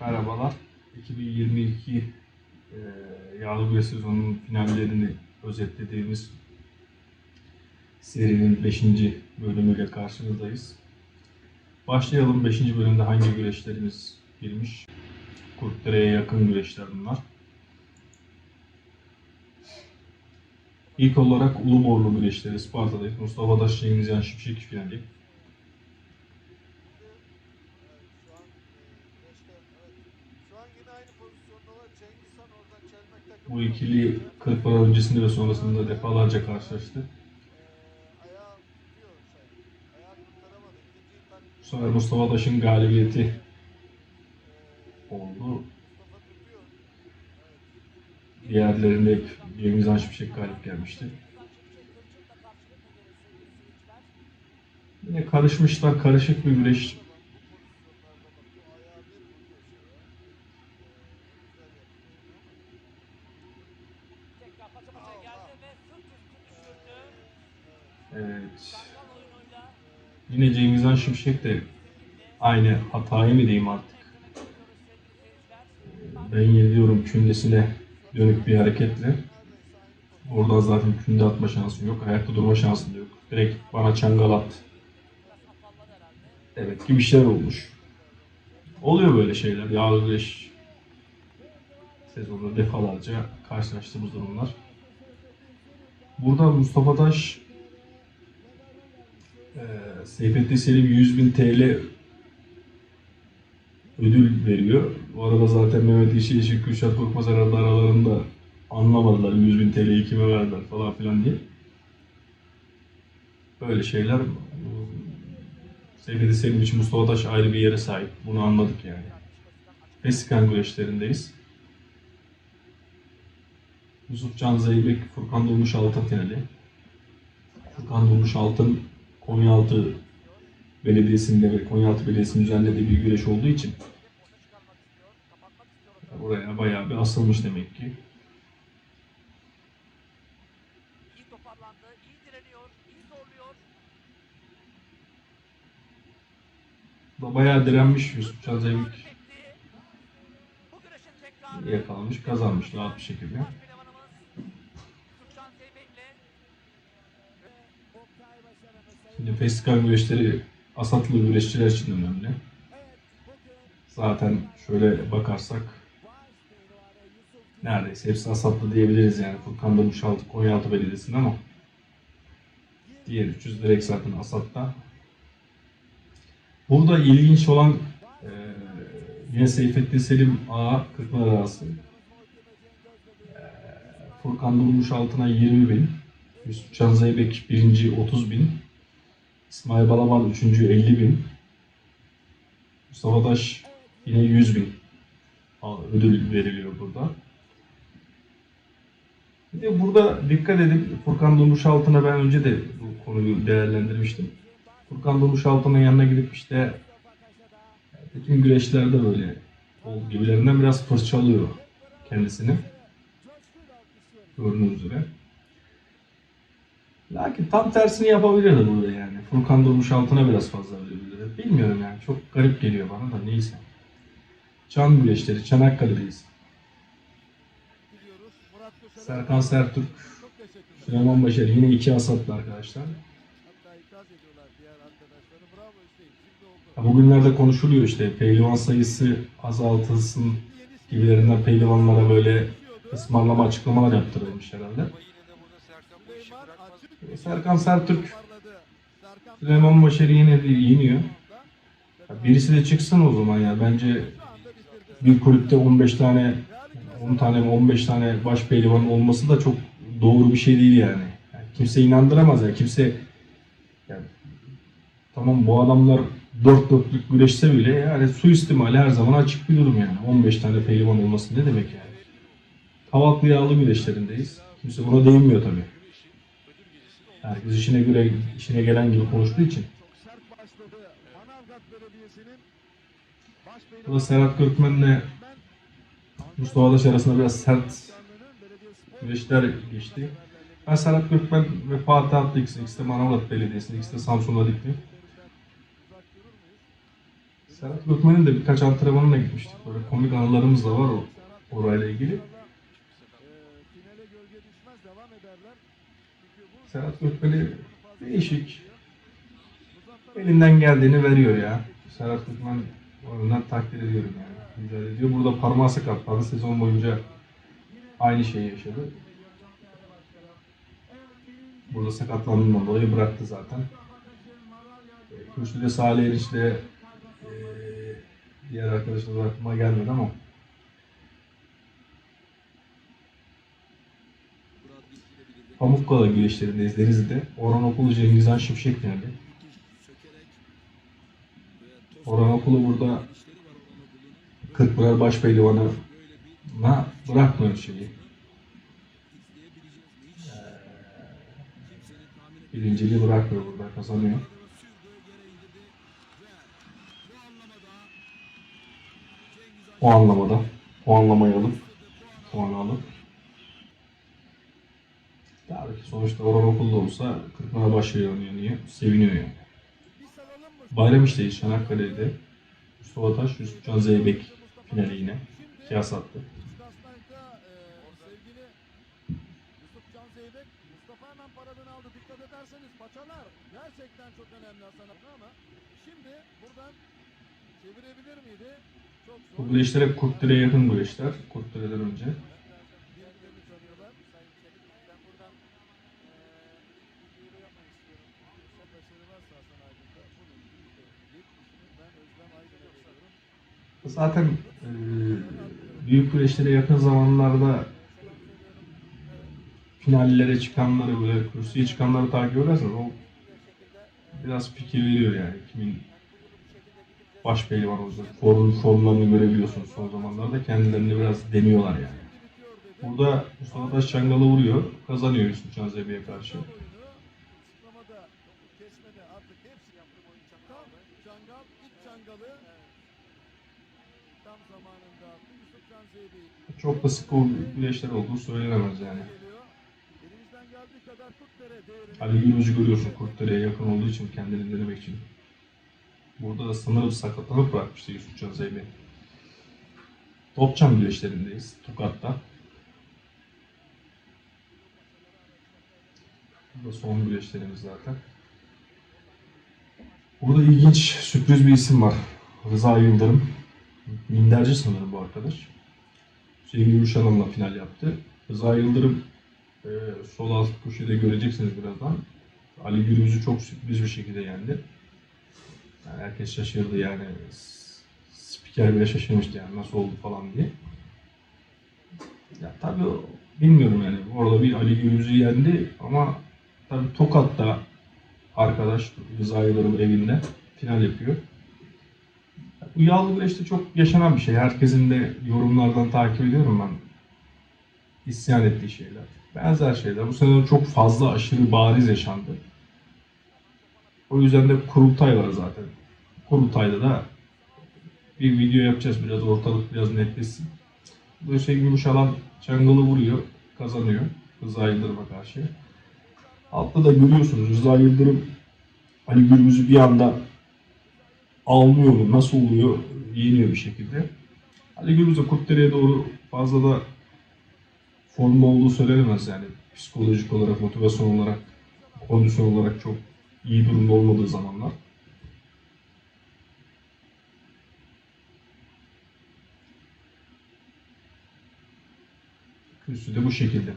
Merhabalar. 2022 e, yağlı sezonunun finallerini özetlediğimiz serinin 5. bölümüyle karşınızdayız. Başlayalım 5. bölümde hangi güreşlerimiz girmiş? Kurtdere'ye yakın güreşler bunlar. İlk olarak Uluborlu güreşleri Sparta'dayız. Mustafa Taş Cengiz Yan Şimşek finali. Şu an e, güreşte evet. Şu an yine aynı pozisyondalar. Cengiz Han oradan çelmek takımı. Bu ikili 40 para öncesinde ve sonrasında defalarca karşılaştı. Bu sefer Mustafa Taş'ın galibiyeti oldu. Diğerlerinde Cengiz Han Şimşek galip gelmişti. Yine karışmışlar, karışık bir güreş. Yine Cengiz Han Şimşek de aynı hatayı mı diyeyim artık. Ben yeniliyorum kündesine dönük bir hareketle. Oradan zaten künde atma şansım yok. Ayakta durma şansım da yok. Direkt bana çangal at. Evet gibi şeyler olmuş. Oluyor böyle şeyler. Yağlı güreş sezonunda defalarca karşılaştığımız durumlar. Burada Mustafa Taş eee Seyfettin Selim 100 bin TL ödül veriyor. Bu arada zaten Mehmet Yeşil Yeşil Kürşat Korkmaz herhalde aralarında anlamadılar 100 bin TL'yi kime verdiler falan filan diye. Böyle şeyler Seyfettin Selim için Mustafa Taş ayrı bir yere sahip. Bunu anladık yani. Vesikan güreşlerindeyiz. Yusuf Can Zeybek, Furkan Durmuş Altın finali. Furkan Durmuş Altın Konyaaltı Belediyesi'nde ve Konyaaltı Belediyesi'nin düzenlediği bir güreş olduğu için buraya bayağı bir asılmış demek ki. bayağı direnmiş Yusuf tekrarı. yakalamış, kazanmış rahat bir şekilde. Şimdi festival güreşleri Asatlı güreşçiler için önemli. Zaten şöyle bakarsak neredeyse hepsi Asatlı diyebiliriz yani. Furkan Durmuş Altı Konyaaltı Belediyesi'nin ama diğer 300 direkt zaten Asat'ta. Burada ilginç olan eee, yine Seyfettin Selim A 40 arası. Eee, Furkan Durmuş altına 20 bin. Yusuf Can Zeybek birinci 30 bin. İsmail Balaban üçüncü 50 bin. Mustafa Taş yine 100 bin ödül veriliyor burada. Bir de burada dikkat edin Furkan Durmuş altına ben önce de bu konuyu değerlendirmiştim. Furkan Durmuş altına yanına gidip işte bütün güreşlerde böyle olduğu gibilerinden biraz fırçalıyor kendisini. Gördüğünüz üzere. Lakin tam tersini yapabilirdi burada yani. Furkan Durmuş altına biraz fazla verebilirdi. Bilmiyorum yani. Çok garip geliyor bana da neyse. Çan güreşleri, Çanakkale'deyiz. Serkan Sertürk. Süleyman Başar yine iki asatlı arkadaşlar. Bugünlerde konuşuluyor işte pehlivan sayısı azaltılsın gibilerinden pehlivanlara böyle ısmarlama açıklamalar yaptırılmış herhalde. Serkan Sertürk, Süleyman Başar'ı yine de yeniyor. Ya birisi de çıksın o zaman ya. Bence bir kulüpte 15 tane 10 tane mi 15 tane baş pehlivan olması da çok doğru bir şey değil yani. yani kimse inandıramaz ya. Kimse yani, tamam bu adamlar dört dörtlük güreşse bile yani suistimali her zaman açık bir durum yani. 15 tane pehlivan olması ne demek yani. Havatlı yağlı güreşlerindeyiz. Kimse buna değinmiyor tabii. Herkes işine göre işine gelen gibi konuştuğu için. Burada Serhat Gökmen'le Mustafa Daş arasında biraz sert güreşler geçti. Ben Serhat Gökmen ve Fatih Atlı ikisi, ikisi de Manavgat Belediyesi'nde, ikisi de Samsun'da dikti. Serhat Gökmen'in de birkaç antrenmanına gitmiştik. Böyle komik anılarımız da var o orayla ilgili. Serhat Gökmen'i değişik, elinden geldiğini veriyor ya. Serhat Gökmen oyundan takdir ediyorum yani. Mücadele ediyor. Burada parmağı sakatlandı. Sezon boyunca aynı şeyi yaşadı. Burada sakatlandığından dolayı bıraktı zaten. E, Kürsüde Salih Eriç de e, diğer arkadaşlar da aklıma gelmedi ama Pamukkale güreşlerindeyiz Denizli'de. Orhan Okulu Cengizhan Şimşek finali. Orhan Okulu burada Kırkpınar Başpehlivanı'na bırakmıyor şeyi. Ee, birinciliği bırakmıyor burada kazanıyor. O anlamada puanlamayı alıp puanı alıp Tabii ki sonuçta Orhan Okul'da olsa Başpehlivanı'nı seviniyor yani. bir salalım mı? Bayram işte Çanakkale'de Mustafa Taş, Yusuf Can Zeybek finali yine. Kıyas attı. Paçalar gerçekten çok önemli Hasan abi ama şimdi buradan çevirebilir miydi? Çok zor. Bu güreşler hep Kurtdire'ye yakın güreşler. Kurtdire'den önce. Zaten e, büyük güreşlere yakın zamanlarda finallere çıkanları böyle kürsüye çıkanları takip ederseniz o biraz fikir veriyor yani kimin baş pehlivan olacak. Form, formlarını görebiliyorsunuz son zamanlarda. Kendilerini biraz deniyorlar yani. Burada Mustafa Taş Çangal'ı vuruyor. Kazanıyor Yusuf Can Zeybek'e karşı. oyunu zıplamada, kesmede artık hepsi yaptı oyun Tam Cangal, ilk Cangal'ı tam zamanında attı. Yusuf Can Zeybe'yi Çok da sık o güreşler olduğu söylenemez yani. Ali Gülüz'ü görüyorsun Kurtdere'ye yakın olduğu için kendini denemek için. Burada da sanırım sakatlanıp bırakmıştı Yusuf Can Zeybek. Topçam güreşlerindeyiz. Tokat'ta. Bu da son güreşlerimiz zaten. Burada ilginç sürpriz bir isim var. Rıza Yıldırım. Minderci sanırım bu arkadaş. Hüseyin Gümüşhan'la final yaptı. Rıza Yıldırım e, sol alt köşede göreceksiniz birazdan. Ali Gürbüz'ü çok sürpriz bir şekilde yendi. Yani herkes şaşırdı yani. Spiker bile şaşırmıştı yani nasıl oldu falan diye. Ya tabii bilmiyorum yani. Orada bir Ali Gürbüz'ü yendi ama tabii Tokat'ta arkadaş Rıza Yıldırım evinde final yapıyor. Bu yağlı güreşte çok yaşanan bir şey. Herkesin de yorumlardan takip ediyorum ben. İsyan ettiği şeyler. Benzer şeyler. Bu sene çok fazla aşırı bariz yaşandı. O yüzden de kurultay var zaten. Kurultayda da bir video yapacağız biraz ortalık biraz netleşsin. Bu şey Gümüşalan Çangalı vuruyor, kazanıyor Rıza Yıldırım'a karşı. Altta da görüyorsunuz Rıza Yıldırım Ali Gürbüz'ü bir anda almıyor nasıl oluyor, yeniyor bir şekilde. Ali Gürbüz de Kurtdere'ye doğru fazla da formda olduğu söylenemez yani. Psikolojik olarak, motivasyon olarak, kondisyon olarak çok iyi durumda olmadığı zamanlar. Kürsü de bu şekilde.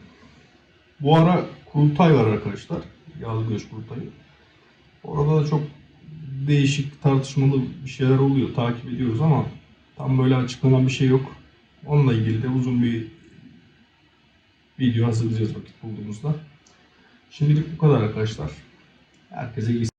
Bu ara kurultay var arkadaşlar. Yağlı Göç kurultayı. Orada da çok değişik tartışmalı bir şeyler oluyor. Takip ediyoruz ama tam böyle açıklanan bir şey yok. Onunla ilgili de uzun bir video hazırlayacağız vakit bulduğumuzda. Şimdilik bu kadar arkadaşlar. Herkese iyi